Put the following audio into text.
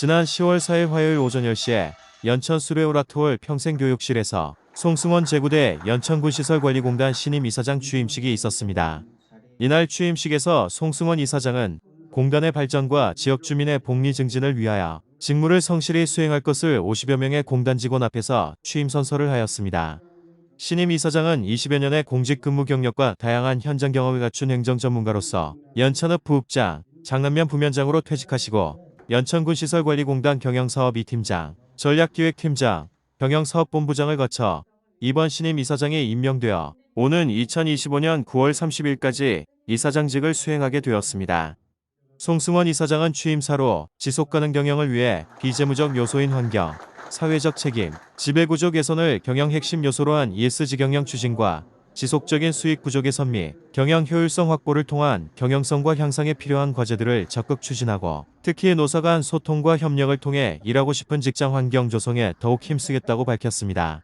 지난 10월 4일 화요일 오전 10시에 연천 수레오라토홀 평생교육실에서 송승원 제구대 연천군시설관리공단 신임 이사장 취임식이 있었습니다. 이날 취임식에서 송승원 이사장은 공단의 발전과 지역 주민의 복리 증진을 위하여 직무를 성실히 수행할 것을 50여 명의 공단 직원 앞에서 취임 선서를 하였습니다. 신임 이사장은 20여 년의 공직 근무 경력과 다양한 현장 경험을 갖춘 행정 전문가로서 연천읍 부읍장, 장남면 부면장으로 퇴직하시고 연천군 시설관리공단 경영사업 2팀장, 전략기획팀장, 경영사업본부장을 거쳐 이번 신임 이사장에 임명되어 오는 2025년 9월 30일까지 이사장직을 수행하게 되었습니다. 송승원 이사장은 취임사로 지속가능 경영을 위해 비재무적 요소인 환경, 사회적 책임, 지배구조 개선을 경영 핵심 요소로 한 ESG 경영 추진과 지속적인 수익 구조 개선 및 경영 효율성 확보를 통한 경영성과 향상에 필요한 과제들을 적극 추진하고 특히 노사 간 소통과 협력을 통해 일하고 싶은 직장 환경 조성에 더욱 힘쓰겠다고 밝혔습니다.